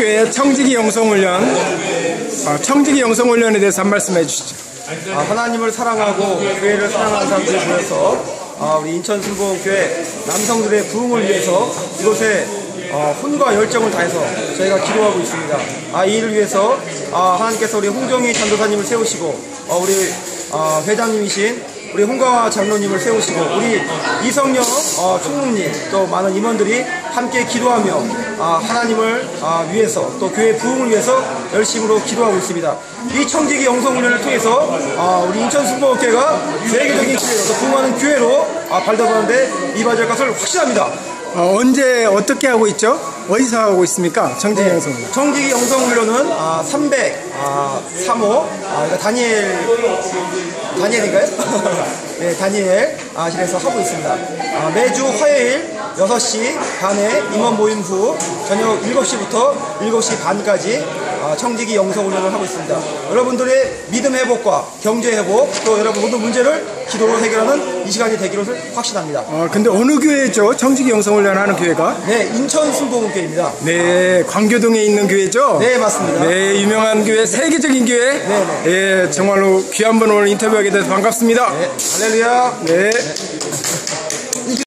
한국교회 청지기 영성훈련 어, 청지기 영성훈련에 대해서 한 말씀 해주시죠. 아, 하나님을 사랑하고 교회를 사랑하는 사람들이 모여서 아, 우리 인천 순복음교회 남성들의 부흥을 위해서 이곳에 어, 혼과 열정을 다해서 저희가 기도하고 있습니다. 아, 이 일을 위해서 아, 하나님께서 우리 홍정희 전도사님을 세우시고 어, 우리 어, 회장님이신 우리 홍가와 장로님을 세우시고 우리 이성영 어, 총무님 또 많은 임원들이 함께 기도하며 아, 하나님을 아, 위해서 또 교회 부흥을 위해서 열심으로 기도하고 있습니다. 이 청지기 영성훈련을 통해서 아, 우리 인천 순복음교회가 세계적인 교회로 또 부흥하는 교회로 아, 발돋하는데 이바지할 것을 확신합니다. 어, 언제 어떻게 하고 있죠? 어디서 하고 있습니까? 청지기 영성 훈련. 청지기 영성 훈련은 아, 300, 아, 3호, 아, 이거 다니엘, 다니엘인가요? 네, 다니엘 아, 실에서 하고 있습니다. 아, 매주 화요일 6시 반에 임원 모임 후 저녁 7시부터 7시 반까지 아, 청지기 영성 훈련을 하고 있습니다. 여러분들의 믿음 회복과 경제 회복 또 여러분 모든 문제를 기도로 해결하는 이 시간이 되기를 확신합니다. 어, 근데 어느 교회죠? 청지기 영성 훈련 하는 교회가? 네, 인천 순복음교회입니다. 네, 광교동에 있는 교회죠? 네, 맞습니다. 네, 유명한 교회, 세계적인 교회. 네, 예, 정말로 귀한 분 오늘 인터뷰하게 돼서 반갑습니다. 네, 할렐루야. 네.